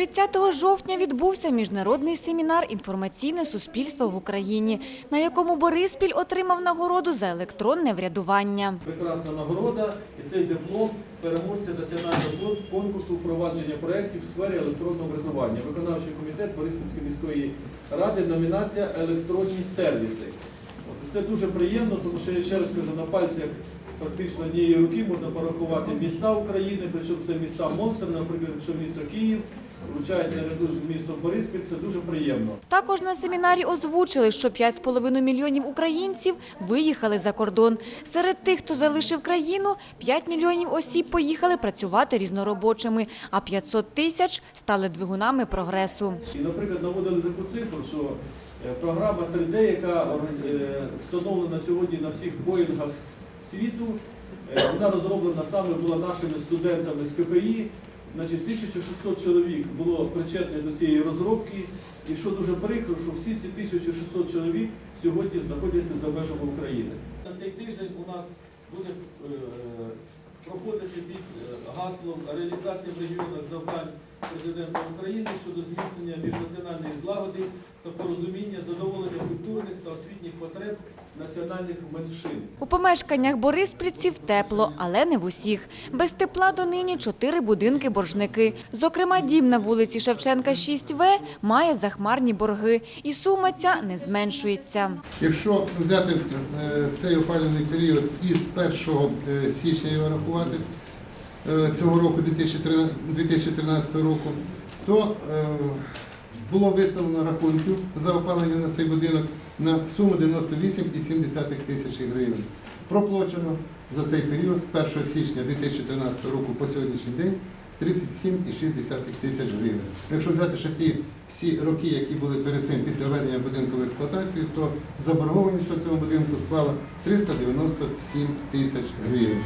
30 жовтня відбувся міжнародний семінар «Інформаційне суспільство в Україні», на якому Бориспіль отримав нагороду за електронне врядування. прекрасна нагорода і цей диплом переможця національного кон- конкурсу впровадження проєктів в сфері електронного врятування. Виконавчий комітет Бориспільської міської ради, номінація електронні сервіси. Це дуже приємно, тому що я ще раз кажу, на пальцях практично однієї руки можна порахувати міста України, причому це міста монстри, наприклад, якщо місто Київ, вручають наряду з містом Бориспіль, це дуже приємно. Також на семінарі озвучили, що 5,5 мільйонів українців виїхали за кордон. Серед тих, хто залишив країну, 5 мільйонів осіб поїхали працювати різноробочими, а 500 тисяч стали двигунами прогресу. І, наприклад, наводили таку цифру, що е, програма 3D, яка е, встановлена сьогодні на всіх боїнгах світу, е, вона розроблена саме була нашими студентами з КПІ. Значить, 1600 чоловік було причетне до цієї розробки. І що дуже прикро, що всі ці 1600 чоловік сьогодні знаходяться за межами України. На цей тиждень у нас буде е, проходити під е, гаслом реалізація в регіонах завдань президента України щодо зміцнення міжнаціональної злагоди та порозуміння задоволення культурних та освітніх потреб національних меншин. У помешканнях бориспільців тепло, але не в усіх. Без тепла донині чотири будинки-боржники. Зокрема, дім на вулиці Шевченка, 6В має захмарні борги. І сума ця не зменшується. Якщо взяти е, цей опалювальний період із 1 е, січня його рахувати е, цього року, 2013 2013 року, то було виставлено рахунків за опалення на цей будинок на суму 98,7 тисячі гривень. Проплачено за цей період з 1 січня 2013 року по сьогоднішній день 37,6 тисяч гривень. Якщо взяти ще ті всі роки, які були перед цим після введення будинку в експлуатацію, то заборгованість по цьому будинку склала 397 тисяч гривень.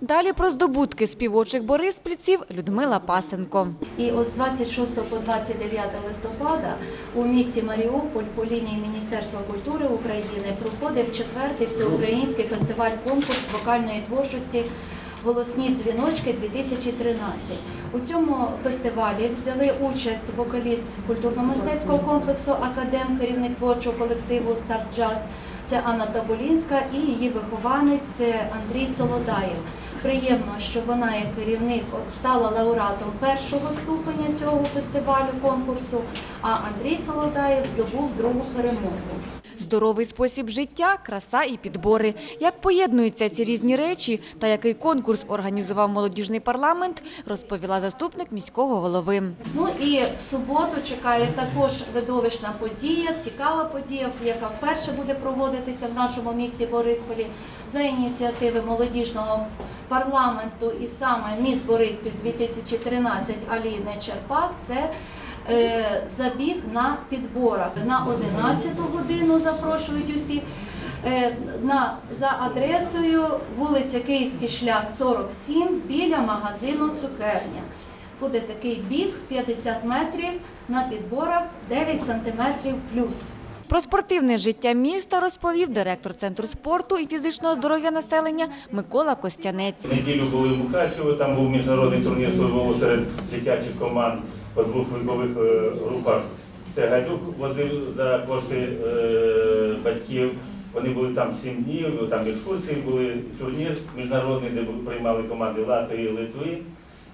Далі про здобутки співочих бориспільців Людмила Пасенко. І от з 26 по 29 листопада у місті Маріуполь по лінії Міністерства культури України проходив четвертий всеукраїнський фестиваль конкурс вокальної творчості Голосні дзвіночки 2013. У цьому фестивалі взяли участь вокаліст культурно-мистецького комплексу Академ, керівник творчого колективу Старт Джаз. Це Анна Табулінська і її вихованець Андрій Солодаєв. Приємно, що вона як керівник стала лауреатом першого ступеня цього фестивалю конкурсу, а Андрій Солодаєв здобув другу перемогу. Здоровий спосіб життя, краса і підбори. Як поєднуються ці різні речі та який конкурс організував молодіжний парламент, розповіла заступник міського голови. Ну і в суботу чекає також видовищна подія, цікава подія, яка вперше буде проводитися в нашому місті Борисполі за ініціативи молодіжного парламенту і саме міс Бориспіль 2013 Аліни Черпак. Це забіг на підборах. На 11 годину запрошують усіх. Е, на, за адресою вулиця Київський шлях 47 біля магазину Цукерня. Буде такий біг 50 метрів на підборах 9 сантиметрів плюс. Про спортивне життя міста розповів директор Центру спорту і фізичного здоров'я населення Микола Костянець. Неділю були в Мукачево, там був міжнародний турнір футболу серед дитячих команд по двох вікових е, групах. Це Гайдук возив за кошти е, батьків. Вони були там сім днів, там екскурсії були, турнір міжнародний, де приймали команди Латвії, Литви,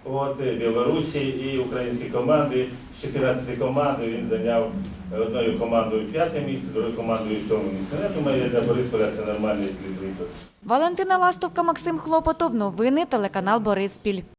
от, е, Білорусі і українські команди. З 14 команд він зайняв одною командою п'яте місце, другою командою сьоме місце. Ну, Я думаю, для Борисполя це нормальний слід. Валентина Ластовка, Максим Хлопотов. Новини телеканал Бориспіль.